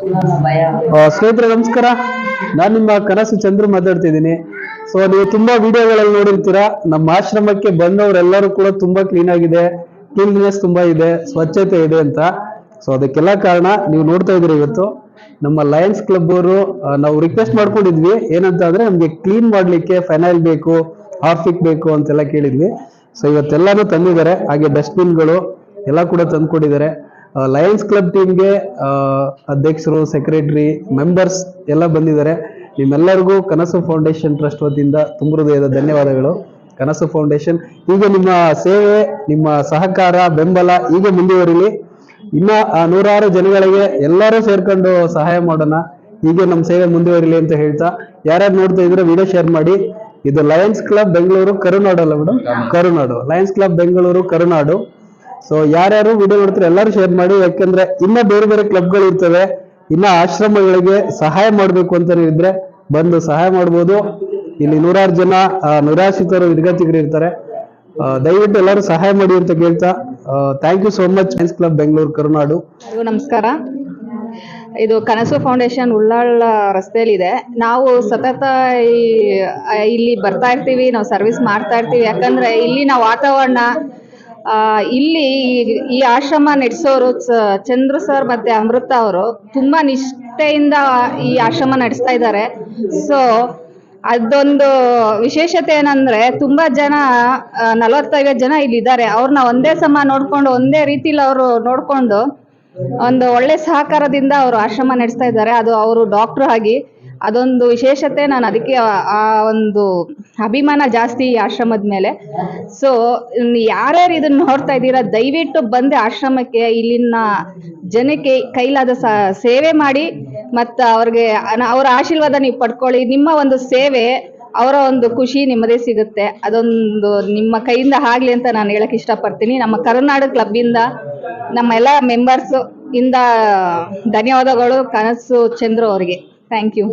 ಸ್ನೇಹಿತರೆ, ನಮಸ್ಕಾರ. ನಾನು ನಿಮ್ಮ ಕನಸು ಚಂದ್ರು ಮಾತಾಡ್ತಿದ್ದೀನಿ. ಸೊ ನೀವು ತುಂಬಾ ವಿಡಿಯೋಗಳಲ್ಲಿ ನೋಡಿರ್ತೀರಾ, ನಮ್ಮ ಆಶ್ರಮಕ್ಕೆ ಬಂದವರೆಲ್ಲರೂ ಕೂಡ ತುಂಬಾ ಕ್ಲೀನ್ ಆಗಿದೆ. ಕ್ಲೀನ್ನೆಸ್ ತುಂಬಾ ಇದೆ, ಸ್ವಚ್ಛತೆ ಇದೆ ಅಂತ. ಸೊ ಅದಕ್ಕೆಲ್ಲ ಕಾರಣ ನೀವು ನೋಡ್ತಾ ಇದ್ರಿ ಇವತ್ತು. ನಮ್ಮ ಲಯನ್ಸ್ ಕ್ಲಬ್ ಅವರು ನಾವು ರಿಕ್ವೆಸ್ಟ್ ಮಾಡ್ಕೊಂಡಿದ್ವಿ. ಏನಂತ ಅಂದ್ರೆ ನಮ್ಗೆ ಕ್ಲೀನ್ ಮಾಡ್ಲಿಕ್ಕೆ ಫೆನೈಲ್ ಬೇಕು ಹಾರ್ಫಿಕ್ ಬೇಕು ಅಂತೆಲ್ಲ ಕೇಳಿದ್ವಿ. ಸೊ ಇವತ್ತೆಲ್ಲಾನು ತಂದಿದ್ದಾರೆ. ಹಾಗೆ ಡಸ್ಟ್ಬಿನ್ಗಳು ಎಲ್ಲ ಕೂಡ ತಂದ್ಕೊಟ್ಟಿದ್ದಾರೆ. ಲಯನ್ಸ್ ಕ್ಲಬ್ ಟೀಮ್ಗೆ ಅಧ್ಯಕ್ಷರು ಸೆಕ್ರೆಟರಿ ಮೆಂಬರ್ಸ್ ಎಲ್ಲ ಬಂದಿದ್ದಾರೆ. ನಿಮ್ಮೆಲ್ಲರಿಗೂ ಕನಸು ಫೌಂಡೇಶನ್ ಟ್ರಸ್ಟ್ ವತಿಯಿಂದ ತುಂಬ ಹೃದಯದ ಧನ್ಯವಾದಗಳು. ಕನಸು ಫೌಂಡೇಶನ್ ಹೀಗೆ ನಿಮ್ಮ ಸೇವೆ ನಿಮ್ಮ ಸಹಕಾರ ಬೆಂಬಲ ಹೀಗೆ ಮುಂದುವರಿಲಿ. ಇನ್ನ ನೂರಾರು ಜನಗಳಿಗೆ ಎಲ್ಲರೂ ಸೇರ್ಕೊಂಡು ಸಹಾಯ ಮಾಡೋಣ. ಹೀಗೆ ನಮ್ಮ ಸೇವೆ ಮುಂದುವರಿಲಿ ಅಂತ ಹೇಳ್ತಾ ಯಾರ್ಯಾರು ನೋಡ್ತಾ ಇದ್ರೆ ವಿಡಿಯೋ ಶೇರ್ ಮಾಡಿ. ಇದು ಲಯನ್ಸ್ ಕ್ಲಬ್ ಬೆಂಗಳೂರು ಕರುನಾಡು ಅಲ್ಲ madam Karunadu. Lions club Bengaluru Karunadu so ಯಾರ್ಯಾರು ವಿಡಿಯೋ ನೋಡ್ತಾರೆ ಎಲ್ಲರೂ ಶೇರ್ ಮಾಡಿ ಯಾಕಂದ್ರೆ ಇನ್ನ ಬೇರೆ ಬೇರೆ ಕ್ಲಬ್ಗಳು ಇರ್ತವೆ. ಇನ್ನ ಆಶ್ರಮಗಳಿಗೆ ಸಹಾಯ ಮಾಡಬೇಕು ಅಂತ ಇದ್ರೆ ಬಂದು ಸಹಾಯ ಮಾಡ್ಬೋದು. ಇಲ್ಲಿ ನೂರಾರು ಜನ ನಿರಾಶ್ರಿತರು ನಿರ್ಗತಿಕರು ಇರ್ತಾರೆ. ದಯವಿಟ್ಟು ಎಲ್ಲರೂ ಸಹಾಯ ಮಾಡಿ ಅಂತ ಕೇಳ್ತಾ thank you so much science club Bengaluru Karunadu ನಮಸ್ಕಾರ. ಇದು ಕನಸು ಫೌಂಡೇಶನ್ ಉಳ್ಳಾಳ ರಸ್ತೆಯಲ್ಲಿದೆ. ನಾವು ಸತತ ಈ ಇಲ್ಲಿ ಬರ್ತಾ ಇರ್ತೀವಿ ನಾವು ಸರ್ವಿಸ್ ಮಾಡ್ತಾ ಇರ್ತೀವಿ. ಯಾಕಂದ್ರೆ ಇಲ್ಲಿನ ವಾತಾವರಣ ಆ, ಇಲ್ಲಿ ಈ- ಆಶ್ರಮ ನಡೆಸೋರು ಚಂದ್ರ ಸರ್ ಮತ್ತೆ ಅಮೃತ ಅವರು ತುಂಬಾ ನಿಷ್ಠೆಯಿಂದ ಈ ಆಶ್ರಮ ನಡೆಸ್ತಾ ಇದ್ದಾರೆ. ಸೊ ಅದೊಂದು ವಿಶೇಷತೆ ಏನಂದ್ರೆ ತುಂಬಾ ಜನ ನಲವತ್ತೈವತ್ತು ಜನ ಇಲ್ಲಿ ಇದ್ದಾರೆ ಅವ್ರನ್ನ ಒಂದೇ ಸಮ ನೋಡ್ಕೊಂಡು, ಒಂದೇ ರೀತಿಲಿ ಅವರು ನೋಡ್ಕೊಂಡು ಒಂದು ಒಳ್ಳೆ ಸಹಕಾರದಿಂದ ಅವರು ಆಶ್ರಮ ನಡೆಸ್ತಾ ಇದ್ದಾರೆ. ಅದು ಅವರು ಡಾಕ್ಟರ್ ಆಗಿ ಅದೊಂದು ವಿಶೇಷತೆ, ನಾನು ಅದಕ್ಕೆ ಆ- ಒಂದು ಅಭಿಮಾನ ಜಾಸ್ತಿ ಈ ಆಶ್ರಮದ ಮೇಲೆ. ಸೊ ಯಾರ್ಯಾರು ಇದನ್ನ ನೋಡ್ತಾ ಇದ್ದೀರಾ, ದಯವಿಟ್ಟು ಬಂದೆ ಆಶ್ರಮಕ್ಕೆ, ಇಲ್ಲಿನ ಜನಕ್ಕೆ ಕೈಲಾದ ಸೇವೆ ಮಾಡಿ, ಮತ್ತು ಅವ್ರಿಗೆ ಅವರ ಆಶೀರ್ವಾದ ನೀವು ಪಡ್ಕೊಳ್ಳಿ. ನಿಮ್ಮ ಒಂದು ಸೇವೆ, ಅವರ ಒಂದು ಖುಷಿ ನಿಮ್ಮದೇ ಸಿಗುತ್ತೆ. ಅದೊಂದು ನಿಮ್ಮ ಕೈಯಿಂದ ಆಗ್ಲಿ ಅಂತ ನಾನು ಹೇಳಕ್ ಇಷ್ಟಪಡ್ತೀನಿ. ನಮ್ಮ ಕರುನಾಡು ಕ್ಲಬ್ಬಿಂದ ನಮ್ಮ ಎಲ್ಲ ಮೆಂಬರ್ಸ್ ಇಂದ ಧನ್ಯವಾದಗಳು ಕನಸು ಚಂದ್ರು ಅವರಿಗೆ. Thank you